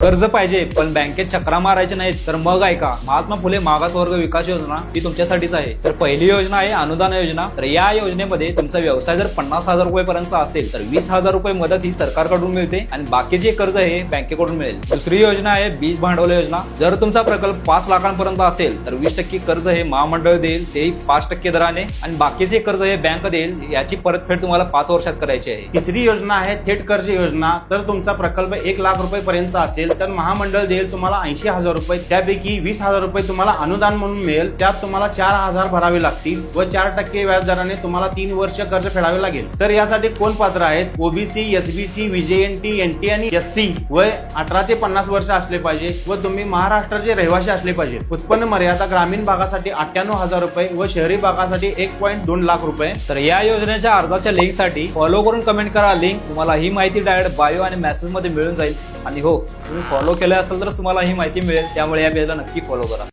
कर्ज पाहिजे पण बँकेत चक्रा मारायचे नाहीत तर मग ऐका. महात्मा फुले मागासवर्ग विकास योजना ही तुमच्यासाठीच आहे. तर पहिली योजना आहे अनुदान योजना. तर या योजनेमध्ये तुमचा व्यवसाय जर पन्नास हजार रुपये पर्यंत असेल तर वीस हजार रुपये मदत ही सरकारकडून मिळते आणि बाकीचे कर्ज हे बँकेकडून मिळेल. दुसरी योजना आहे बीज भांडवल योजना. जर तुमचा प्रकल्प पाच लाखांपर्यंत असेल तर वीस टक्के कर्ज हे महामंडळ देईल तेही पाच टक्के दराने. आणि बाकीचे कर्ज हे बँक देईल याची परतफेड तुम्हाला पाच वर्षात करायची आहे. तिसरी योजना आहे थेट कर्ज योजना. तर तुमचा प्रकल्प एक लाख रुपये पर्यंत असेल तर महामंडळ देईल तुम्हाला ऐंशी हजार रुपये त्यापैकी वीस हजार रुपये तुम्हाला अनुदान म्हणून मिळेल. त्यात तुम्हाला चार हजार भरावे लागतील व चार टक्के व्याजदराने तुम्हाला तीन वर्ष कर्ज फेडावे लागेल. तर यासाठी कोण पात्र आहेत? ओबीसी एसबीसी व्हीजेएनटी एनटी आणि एस सी वय अठरा ते पन्नास वर्ष असले पाहिजे व तुम्ही महाराष्ट्राचे रहिवासी असले पाहिजे. उत्पन्न मर्यादा ग्रामीण भागासाठी अठ्ठ्याण्णव हजार रुपये व शहरी भागासाठी एक पॉईंट दोन लाख रुपये. तर या योजनेच्या अर्जाच्या लिंकसाठी फॉलो करून कमेंट करा. लिंक तुम्हाला ही माहिती डायरेक्ट बायो आणि मेसेजमध्ये मिळून जाईल. आणि हो तुम्ही फॉलो केलं असेल तरच तुम्हाला ही माहिती मिळेल. त्यामुळे या पेजला नक्की फॉलो करा.